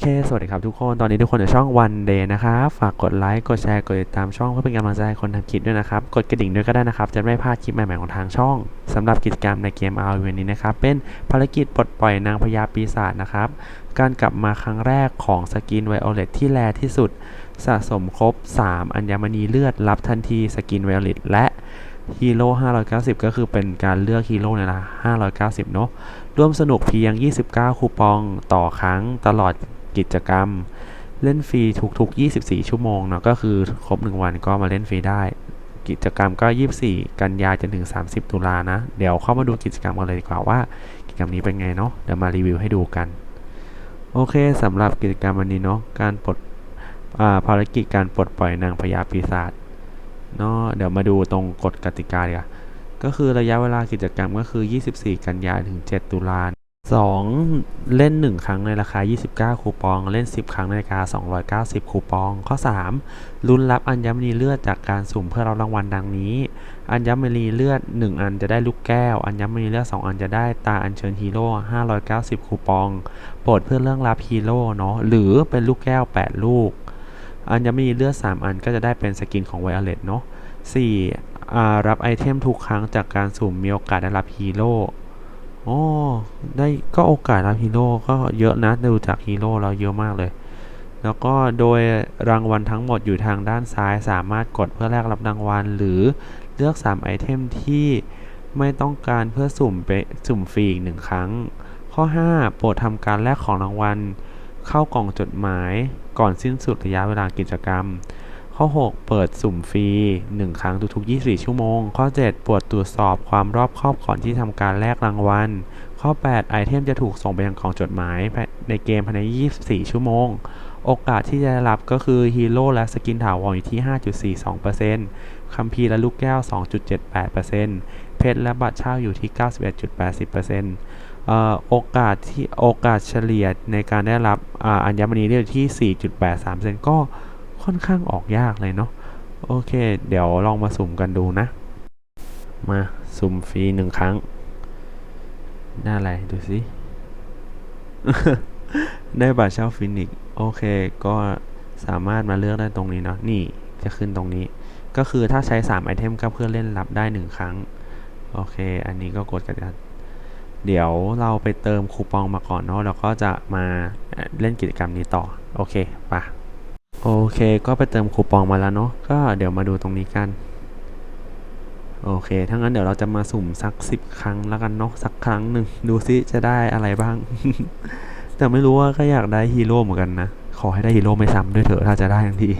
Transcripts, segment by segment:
เค สวัสดีครับทุกคน ตอนนี้ทุกคนอยู่ช่อง One Day นะครับ ฝากกดไลค์ กดแชร์ กดติดตามช่องเพื่อเป็นกำลังใจให้คนทำคลิปด้วยนะครับ กดกระดิ่งด้วยก็ได้นะครับ จะไม่พลาดคลิปใหม่ๆของทางช่องสำหรับกิจกรรมในเกม r วันนี้นะครับ เป็นภารกิจปลดปล่อยนางพญาปีศาจนะครับ การกลับมาครั้งแรกของสกินไวโอเลตที่แรที่สุด สะสมครบ 3 อัญมณีเลือดรับทันทีสกินไวโอเลตและฮีโร่590 ก็คือเป็นการเลือกฮีโร่ในละ590 เนอะร่วมสนุกเพียง 29 คูปองต่อครั้งตลอด กิจกรรม เล่นฟรีทุกๆ 24 ชั่วโมงเนาะก็คือครบ 1 วันก็มาเล่นฟรีได้ กิจกรรมก็ 24 กันยาจนถึง 30 ตุลานะ เดี๋ยวเข้ามาดูกิจกรรมกันเลยดีกว่าว่า กิจกรรมนี้เป็นไงเนาะเดี๋ยวมารีวิวให้ดูกัน โอเคสำหรับกิจกรรมวันนี้เนาะการปลดภารกิจการปลดปล่อยนางพญาปีศาจเนาะเดี๋ยวมาดูตรงกฎกติกาดีกว่าก็คือระยะเวลากิจกรรมก็คือ 24 กันยายนถึง 7 ตุลา 2 เล่น 1 ครั้งในราคา 29 คูปอง เล่น 10 ครั้งในราคา 290 คูปอง ข้อ 3 ลุ้นรับอัญมณีเลือดจากการสุ่มเพื่อรับรางวัลดังนี้ อัญมณีเลือด 1 อันจะได้ลูกแก้ว อัญมณีเลือด 2 อันจะได้ตาอัญเชิญฮีโร่ 590 คูปอง โปรดเพื่อเรื่องรับฮีโร่เนาะ หรือเป็นลูกแก้ว 8 ลูก อัญมณีเลือด 3 อันก็จะได้เป็นสกินของไวโอเลตเนาะ 4. อ่รับไอเทมทุกครั้งจากการสุ่มมีโอกาสได้รับฮีโร่ ก็โอกาสรับฮีโร่ก็เยอะนะดูจากฮีโร่เราเยอะมากเลย แล้วก็โดยรางวัลทั้งหมดอยู่ทางด้านซ้าย สามารถกดเพื่อแลกรับรางวัล หรือเลือก 3 ไอเทมที่ไม่ต้องการเพื่อสุ่มไปสุ่มฟรีอีกหนึ่งครั้ง ข้อ 5 โปรดทำการแลกของรางวัล เข้ากล่องจดหมายก่อนสิ้นสุดระยะเวลากิจกรรม ข้อ 6 เปิดสุ่มฟรี 1 ครั้งทุกๆ 24 ชั่วโมง ข้อ7ปวดตรวจสอบความรอบคอบก่อนที่ทำการแลกรางวัล ข้อ 8 ไอเทมจะถูกส่งไปยังกล่องจดหมายในเกมภายใน 24 ชั่วโมง โอกาสที่จะได้รับก็คือฮีโร่และสกินถาวรอยู่ที่ 5.42%คัมภีร์และลูกแก้ว 2.78%เพชรและบัตรเช่าอยู่ที่ 91.80%เอ่อโอกาสที่โอกาสเฉลี่ยในการได้รับอ,อัญมณีเนี่ยอยู่ที่ 4.83%ก็ค่อนข้างออกยากเลยเนาะโอเค เดี๋ยวลองมาสุ่มกันดูนะ มาสุ่มฟรีหนึ่งครั้ง ได้อะไร ดูสิ ได้บัตรเช่าฟินิกซ์โอเค ก็สามารถมาเลือกได้ตรงนี้เนาะ นี่จะขึ้นตรงนี้ ก็คือถ้าใช้ 3 ไอเทมก็เพื่อเล่นรับได้ 1 ครั้ง โอเค อันนี้ก็กดกันกันเดี๋ยวเราไปเติมคูปองมาก่อนเนาะ แล้วก็จะมาเล่นกิจกรรมนี้ต่อ โอเคปะโอเค ก็ไปเติมคูปองมาแล้วเนาะ ก็เดี๋ยวมาดูตรงนี้กัน โอเค ถ้างั้นเดี๋ยวเราจะมาสุ่มสักสิบครั้งแล้วกันเนาะสักครั้งหนึ่งดูซิจะได้อะไรบ้าง แต่ไม่รู้ว่าก็อยากได้ฮีโร่เหมือนกันนะ ขอให้ได้ฮีโร่ไม่ซ้ำด้วยเถอะถ้าจะได้ทันที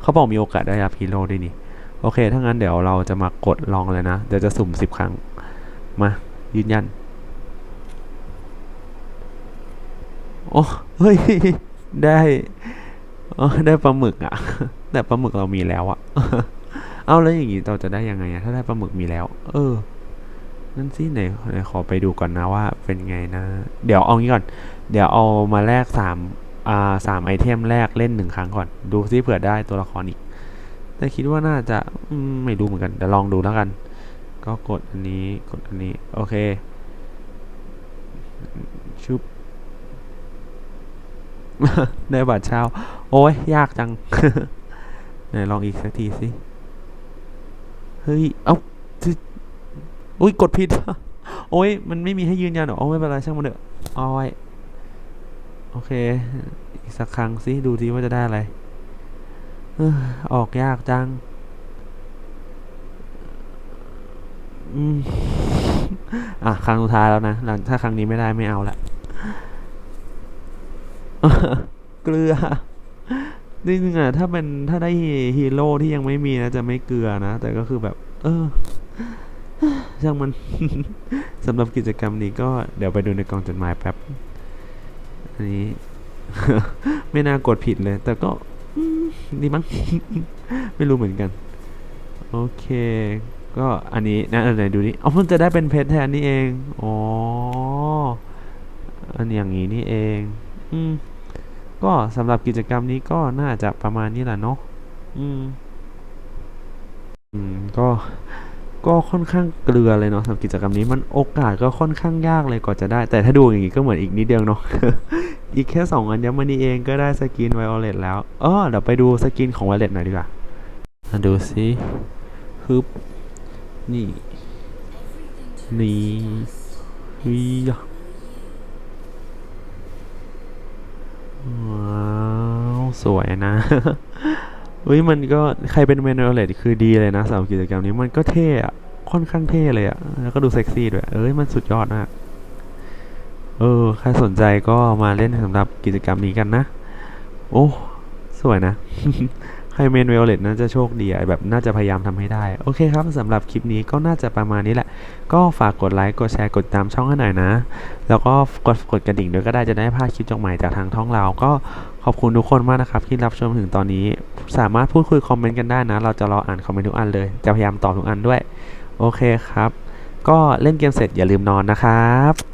เขาบอกมีโอกาสได้รับฮีโร่ด้วยนี่ โอเค ถ้างั้นเดี๋ยวเราจะมากดลองเลยนะ เดี๋ยวจะสุ่มสิบครั้ง มา ยืนยัน โอ้เฮ้ย ได้เออได้ปลาหมึกอะแต่ปลาหมึกเรามีแล้วอะ เอาแล้วอย่างงี้เราจะได้ยังไงถ้าได้ปลาหมึกมีแล้ว เออ นั่นสิไหนไหนขอไปดูก่อนนะว่าเป็นไงนะ เดี๋ยวเอางี้ก่อน เดี๋ยวเอามาแลกสามอ่าสามไอเทมแรกเล่นหนึ่งครั้งก่อน ดูซิเผื่อได้ตัวละครอีก แต่คิดว่าน่าจะมไม่รู้เหมือนกันเดี๋ยวลองดูแล้วกัน ก็กดอันนี้กดอันนี้ โอเค ชุบได้บัตรเช่า โอ้ยยากจังไหนลองอีกสักทีสิ เฮ้ย เอ้าอุ้ยกดผิด โอ้ย มันไม่มีให้ยืนยันหรอโอ้ไม่เป็นไรช่างมันเถอะอาไว้โอเค อีกสักครั้งสิดูทีว่าจะได้อะไรออออกยากจังอืมอะครั้งสุดท้ายแล้วนะ หลังถ้าครั้งนี้ไม่ได้ไม่เอาละ เกลือ จริงๆอะถ้าเป็นถ้าได้ฮีโร่ที่ยังไม่มีนะจะไม่เกลือนะ แต่ก็คือแบบ เออช่างมันสำหรับกิจกรรมนี้ก็เดี๋ยวไปดูในกล่องจดหมายแป๊บ อันนี้ ไม่น่ากดผิดเลย แต่ก็ดีมั้ง ไม่รู้เหมือนกัน โอเค ก็อันนี้นะอันไหนดูนี่เอามันจะได้เป็นเพชรแทนนี่เอง อ๋อ อันอย่างนี้นี่เอง อืม ก็สำหรับกิจกรรมนี้ก็น่าจะประมาณนี้แหละเนาะอืม อืม ก็ ก็ค่อนข้างเกลือเลยเนาะสำหรับกิจกรรมนี้มันโอกาสก็ค่อนข้างยากเลยกว่าจะได้ แต่ถ้าดูอย่างนี้ก็เหมือนอีกนิดเดียวเนาะ อีกแค่สองอัญมณีเองก็ได้สกินไวโอเลตแล้วเออเดี๋ยวไปดูสกินของไวโอเลตหน่อยดีกว่ามาดูสิฮึบนี่ นี่ฮิยะว้าว สวยนะเฮ้ยมันก็ใครเป็นเมนโอเลตคือดีเลยนะสำหรับกิจกรรมนี้มันก็เท่อะค่อนข้างเท่เลยอะแล้วก็ดูเซ็กซี่ด้วย เอ้ยมันสุดยอดมากเออใครสนใจก็มาเล่นสำหรับกิจกรรมนี้กันนะ โอ้สวยนะใครเมนเวลเลตน่าจะโชคดีอะแบบน่าจะพยายามทำให้ได้ โอเคครับสำหรับคลิปนี้ก็น่าจะประมาณนี้แหละ ก็ฝากกดไลค์ กดแชร์ กดตามช่องให้หน่อยนะ แล้วก็กดกดกระดิ่งด้วยก็ได้จะได้พลาดคลิปจากใหม่จากทางท้องเรา ก็ขอบคุณทุกคนมากนะครับที่รับชมถึงตอนนี้ สามารถพูดคุยคอมเมนต์กันได้นะ เราจะรออ่านคอมเมนต์ทุกอันเลย จะพยายามตอบทุกอันด้วย โอเคครับ ก็เล่นเกมเสร็จอย่าลืมนอนนะครับ